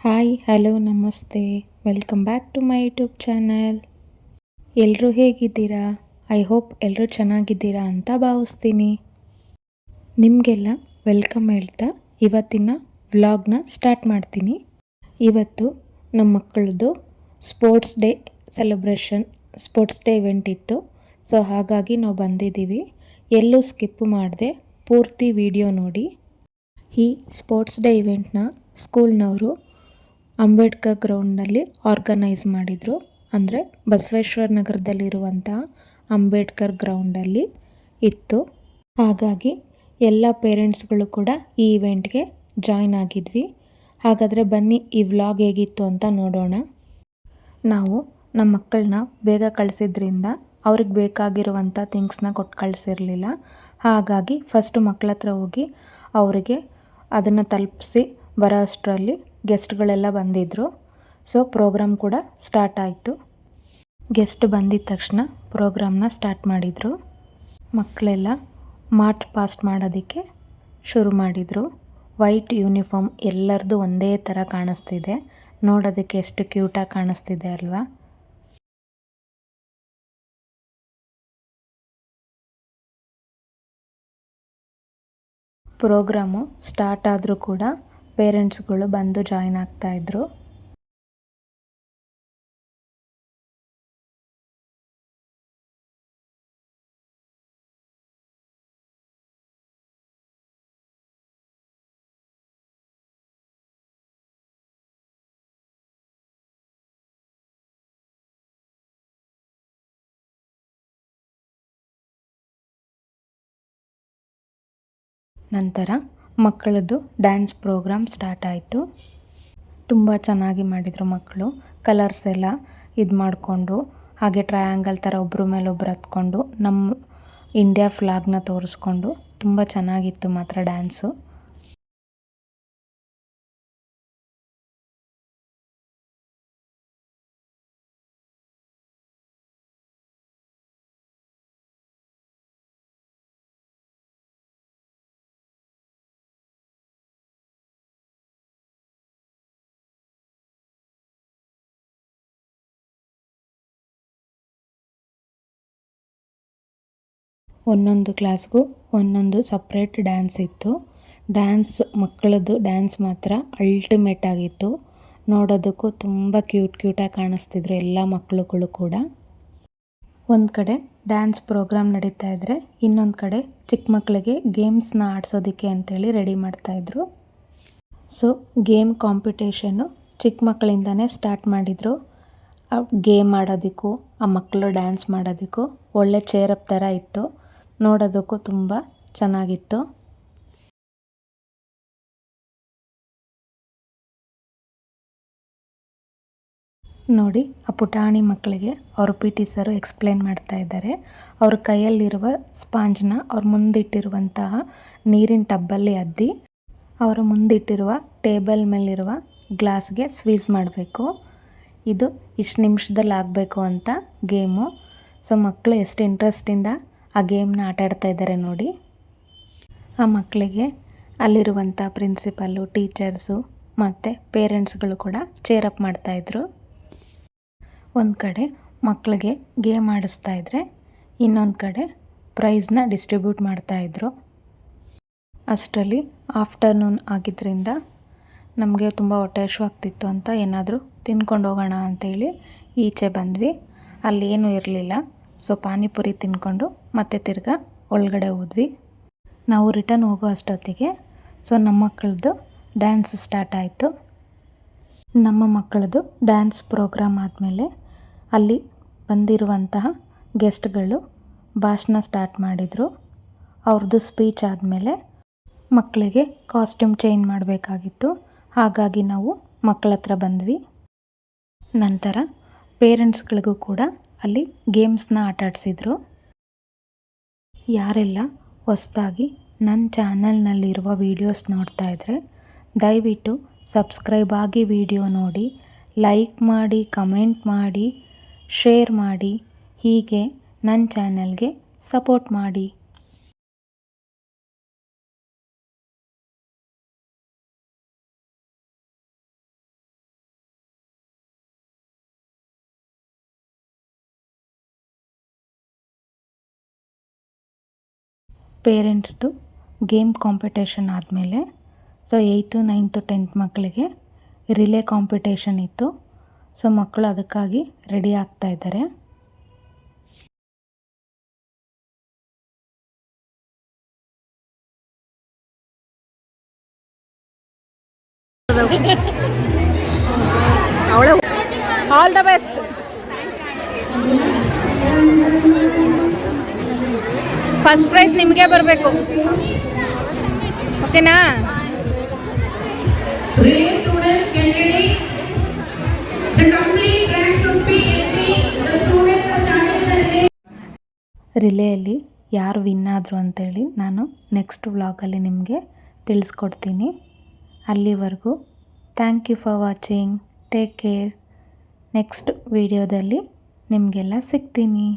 Hi, hello, ನಮಸ್ತೆ. Welcome back to my YouTube channel. ಎಲ್ಲರೂ ಹೇಗಿದ್ದೀರಾ? ಐ ಹೋಪ್ ಎಲ್ಲರೂ ಚೆನ್ನಾಗಿದ್ದೀರಾ ಅಂತ ಭಾವಿಸ್ತೀನಿ. ನಿಮಗೆಲ್ಲ ವೆಲ್ಕಮ್ ಹೇಳ್ತಾ ಇವತ್ತಿನ ವ್ಲಾಗ್ನ ಸ್ಟಾರ್ಟ್ ಮಾಡ್ತೀನಿ. ಇವತ್ತು ನಮ್ಮ ಮಕ್ಕಳದು sports day celebration, sports day event ಇತ್ತು. ಸೊ, ಹಾಗಾಗಿ ನಾವು ಬಂದಿದ್ದೀವಿ. ಎಲ್ಲೂ ಸ್ಕಿಪ್ ಮಾಡಿದೆ ಪೂರ್ತಿ ವಿಡಿಯೋ ನೋಡಿ. ಈ ಸ್ಪೋರ್ಟ್ಸ್ ಡೇ ಇವೆಂಟ್ನ ಸ್ಕೂಲ್ನವರು ಅಂಬೇಡ್ಕರ್ ಗ್ರೌಂಡ್ನಲ್ಲಿ ಆರ್ಗನೈಸ್ ಮಾಡಿದರು. ಅಂದರೆ ಬಸವೇಶ್ವರ ನಗರದಲ್ಲಿರುವಂಥ ಅಂಬೇಡ್ಕರ್ ಗ್ರೌಂಡಲ್ಲಿ ಇತ್ತು. ಹಾಗಾಗಿ ಎಲ್ಲ ಪೇರೆಂಟ್ಸ್ಗಳು ಕೂಡ ಈ ಇವೆಂಟ್ಗೆ ಜಾಯ್ನ್ ಆಗಿದ್ವಿ. ಹಾಗಾದರೆ ಬನ್ನಿ ಈ ವ್ಲಾಗ್ ಹೇಗಿತ್ತು ಅಂತ ನೋಡೋಣ. ನಾವು ನಮ್ಮ ಮಕ್ಕಳನ್ನ ಬೇಗ ಕಳಿಸಿದ್ರಿಂದ ಅವ್ರಿಗೆ ಬೇಕಾಗಿರುವಂಥ ಥಿಂಗ್ಸ್ನ ಕೊಟ್ಟು ಕಳಿಸಿರಲಿಲ್ಲ. ಹಾಗಾಗಿ ಫಸ್ಟು ಮಕ್ಕಳ ಹತ್ರ ಹೋಗಿ ಅವರಿಗೆ ಅದನ್ನು ತಲುಪಿಸಿ ಬರೋ ಅಷ್ಟರಲ್ಲಿ ಗೆಸ್ಟ್ಗಳೆಲ್ಲ ಬಂದಿದ್ದರು ಸೊ ಪ್ರೋಗ್ರಾಮ್ ಕೂಡ ಸ್ಟಾರ್ಟ್ ಆಯಿತು. ಗೆಸ್ಟ್ ಬಂದಿದ ತಕ್ಷಣ ಪ್ರೋಗ್ರಾಮ್ನ ಸ್ಟಾರ್ಟ್ ಮಾಡಿದರು. ಮಕ್ಕಳೆಲ್ಲ ಮಾರ್ಚ್ ಪಾಸ್ಟ್ ಮಾಡೋದಕ್ಕೆ ಶುರು ಮಾಡಿದರು. ವೈಟ್ ಯೂನಿಫಾರ್ಮ್ ಎಲ್ಲರದು ಒಂದೇ ಥರ ಕಾಣಿಸ್ತಿದೆ. ನೋಡೋದಕ್ಕೆ ಎಷ್ಟು ಕ್ಯೂಟಾಗಿ ಕಾಣಿಸ್ತಿದೆ ಅಲ್ವಾ? ಪ್ರೋಗ್ರಾಮು ಸ್ಟಾರ್ಟ್ ಆದರೂ ಕೂಡ ಪೇರೆಂಟ್ಸ್ಗಳು ಬಂದು ಜಾಯಿನ್ ಆಗ್ತಾಯಿದ್ರು ನಂತರ ಮಕ್ಕಳದ್ದು ಡ್ಯಾನ್ಸ್ ಪ್ರೋಗ್ರಾಮ್ ಸ್ಟಾರ್ಟ್ ಆಯಿತು. ತುಂಬ ಚೆನ್ನಾಗಿ ಮಾಡಿದರು ಮಕ್ಕಳು. ಕಲರ್ಸ್ ಎಲ್ಲ ಇದು ಮಾಡಿಕೊಂಡು, ಹಾಗೆ ಟ್ರಯಾಂಗಲ್ ಥರ ಒಬ್ಬರ ಮೇಲೆ ಒಬ್ರು ಹತ್ಕೊಂಡು ನಮ್ಮ ಇಂಡಿಯಾ ಫ್ಲಾಗ್ನ ತೋರಿಸ್ಕೊಂಡು ತುಂಬ ಚೆನ್ನಾಗಿತ್ತು ಮಾತ್ರ ಡ್ಯಾನ್ಸು ಒಂದೊಂದು ಕ್ಲಾಸ್ಗೂ ಒಂದೊಂದು ಸಪ್ರೇಟ್ ಡ್ಯಾನ್ಸ್ ಇತ್ತು. ಡ್ಯಾನ್ಸ್ ಮಕ್ಕಳದ್ದು ಡ್ಯಾನ್ಸ್ ಮಾತ್ರ ಅಲ್ಟಿಮೇಟ್ ಆಗಿತ್ತು. ನೋಡೋದಕ್ಕೂ ತುಂಬ ಕ್ಯೂಟ್ ಕ್ಯೂಟಾಗಿ ಕಾಣಿಸ್ತಿದ್ರು ಎಲ್ಲ ಮಕ್ಕಳುಗಳು ಕೂಡ. ಒಂದು ಕಡೆ ಡ್ಯಾನ್ಸ್ ಪ್ರೋಗ್ರಾಮ್ ನಡೀತಾ ಇದ್ದರೆ ಇನ್ನೊಂದು ಕಡೆ ಚಿಕ್ಕ ಮಕ್ಕಳಿಗೆ ಗೇಮ್ಸ್ನ ಆಡಿಸೋದಕ್ಕೆ ಅಂತೇಳಿ ರೆಡಿ ಮಾಡ್ತಾಯಿದ್ರು ಸೊ ಗೇಮ್ ಕಾಂಪಿಟೇಷನ್ನು ಚಿಕ್ಕ ಮಕ್ಕಳಿಂದನೇ ಸ್ಟಾರ್ಟ್ ಮಾಡಿದರು. ಗೇಮ್ ಆಡೋದಕ್ಕೂ, ಆ ಮಕ್ಕಳು ಡ್ಯಾನ್ಸ್ ಮಾಡೋದಕ್ಕೂ ಒಳ್ಳೆ ಚೇರಪ್ ಥರ ಇತ್ತು. ನೋಡೋದಕ್ಕೂ ತುಂಬ ಚೆನ್ನಾಗಿತ್ತು. ನೋಡಿ, ಆ ಪುಟಾಣಿ ಮಕ್ಕಳಿಗೆ ಅವರು ಪಿ ಟಿ ಸರು ಎಕ್ಸ್ಪ್ಲೇನ್ ಮಾಡ್ತಾ ಇದ್ದಾರೆ. ಅವ್ರ ಕೈಯಲ್ಲಿರುವ ಸ್ಪಾಂಜ್ನ ಅವ್ರ ಮುಂದಿಟ್ಟಿರುವಂತಹ ನೀರಿನ ಟಬ್ಬಲ್ಲಿ ಅದ್ದಿ, ಅವರ ಮುಂದಿಟ್ಟಿರುವ ಟೇಬಲ್ ಮೇಲಿರುವ ಗ್ಲಾಸ್ಗೆ ಸ್ವೀಸ್ ಮಾಡಬೇಕು. ಇದು ಇಷ್ಟು ನಿಮಿಷದಲ್ಲಿ ಆಗಬೇಕು ಅಂತ ಗೇಮು. ಸೊ ಮಕ್ಕಳು ಎಷ್ಟು ಇಂಟ್ರೆಸ್ಟಿಂದ ಆ ಗೇಮ್ನ ಆಟ ಆಡ್ತಾ ಇದ್ದಾರೆ ನೋಡಿ. ಆ ಮಕ್ಕಳಿಗೆ ಅಲ್ಲಿರುವಂಥ ಪ್ರಿನ್ಸಿಪಲ್ಲು ಟೀಚರ್ಸು ಮತ್ತು ಪೇರೆಂಟ್ಸ್ಗಳು ಕೂಡ ಚೇರಪ್ ಮಾಡ್ತಾಯಿದ್ರು ಒಂದು ಕಡೆ ಮಕ್ಕಳಿಗೆ ಗೇಮ್ ಆಡಿಸ್ತಾ ಇದ್ದರೆ ಇನ್ನೊಂದು ಕಡೆ ಪ್ರೈಸ್ನ ಡಿಸ್ಟ್ರಿಬ್ಯೂಟ್ ಮಾಡ್ತಾಯಿದ್ರು ಅಷ್ಟರಲ್ಲಿ ಆಫ್ಟರ್ನೂನ್ ಆಗಿದ್ದರಿಂದ ನಮಗೆ ತುಂಬ ಹೊಟ್ಟೆ ಹಶುವಾಗ್ತಿತ್ತು ಅಂತ ಏನಾದರೂ ತಿನ್ಕೊಂಡು ಹೋಗೋಣ ಅಂತೇಳಿ ಈಚೆ ಬಂದ್ವಿ. ಅಲ್ಲಿ ಏನೂ ಇರಲಿಲ್ಲ. ಸೊ ಪಾನಿಪುರಿ ತಿನ್ಕೊಂಡು ಮತ್ತೆ ತಿರ್ಗಾ ಒಳಗಡೆ ಹೋದ್ವಿ. ನಾವು ರಿಟರ್ನ್ ಹೋಗೋ ಅಷ್ಟೊತ್ತಿಗೆ ಸೊ ನಮ್ಮ ಮಕ್ಕಳದ್ದು ಡ್ಯಾನ್ಸ್ ಸ್ಟಾರ್ಟ್ ಆಯಿತು. ನಮ್ಮ ಮಕ್ಕಳದ್ದು ಡ್ಯಾನ್ಸ್ ಪ್ರೋಗ್ರಾಮ್ ಆದಮೇಲೆ ಅಲ್ಲಿ ಬಂದಿರುವಂತಹ ಗೆಸ್ಟ್ಗಳು ಭಾಷಣ ಸ್ಟಾರ್ಟ್ ಮಾಡಿದರು. ಅವ್ರದ್ದು ಸ್ಪೀಚ್ ಆದಮೇಲೆ ಮಕ್ಕಳಿಗೆ ಕಾಸ್ಟ್ಯೂಮ್ ಚೇಂಜ್ ಮಾಡಬೇಕಾಗಿತ್ತು. ಹಾಗಾಗಿ ನಾವು ಮಕ್ಕಳ ಹತ್ರ ಬಂದ್ವಿ. ನಂತರ ಪೇರೆಂಟ್ಸ್ಗಳಿಗೂ ಕೂಡ ಅಲ್ಲಿ ಗೇಮ್ಸ್ನ ಆಟ ಆಡಿಸಿದ್ರು ಯಾರೆಲ್ಲ ಹೊಸದಾಗಿ ನನ್ನ ಚಾನಲ್ನಲ್ಲಿರುವ ವೀಡಿಯೋಸ್ ನೋಡ್ತಾ ಇದ್ದರೆ ದಯವಿಟ್ಟು ಸಬ್ಸ್ಕ್ರೈಬ್ ಆಗಿ ವಿಡಿಯೋ ನೋಡಿ, ಲೈಕ್ ಮಾಡಿ, ಕಮೆಂಟ್ ಮಾಡಿ, ಶೇರ್ ಮಾಡಿ, ಹೀಗೆ ನನ್ನ ಚಾನಲ್ಗೆ ಸಪೋರ್ಟ್ ಮಾಡಿ. ಪೇರೆಂಟ್ಸ್ದು ಗೇಮ್ ಕಾಂಪಿಟೇಷನ್ ಆದಮೇಲೆ ಸೊ ಏಯ್ತು ನೈನ್ತು ಟೆಂತ್ ಮಕ್ಕಳಿಗೆ ರಿಲೇ ಕಾಂಪಿಟೇಷನ್ ಇತ್ತು. ಸೊ ಮಕ್ಕಳು ಅದಕ್ಕಾಗಿ ರೆಡಿ ಆಗ್ತಾ ಇದ್ದಾರೆ. ಅವಳೆ all the best first prize ನಿಮಗೆ ಬರಬೇಕು. ಓಕೆನಾ ರಿಲೇಯಲ್ಲಿ ಯಾರು ವಿನ್ ಆದರು ಅಂತೇಳಿ ನಾನು ನೆಕ್ಸ್ಟ್ ವ್ಲಾಗಲ್ಲಿ ನಿಮಗೆ ತಿಳಿಸ್ಕೊಡ್ತೀನಿ. ಅಲ್ಲಿವರೆಗೂ thank you for watching take care next ವಿಡಿಯೋದಲ್ಲಿ ನಿಮಗೆಲ್ಲ ಸಿಗ್ತೀನಿ.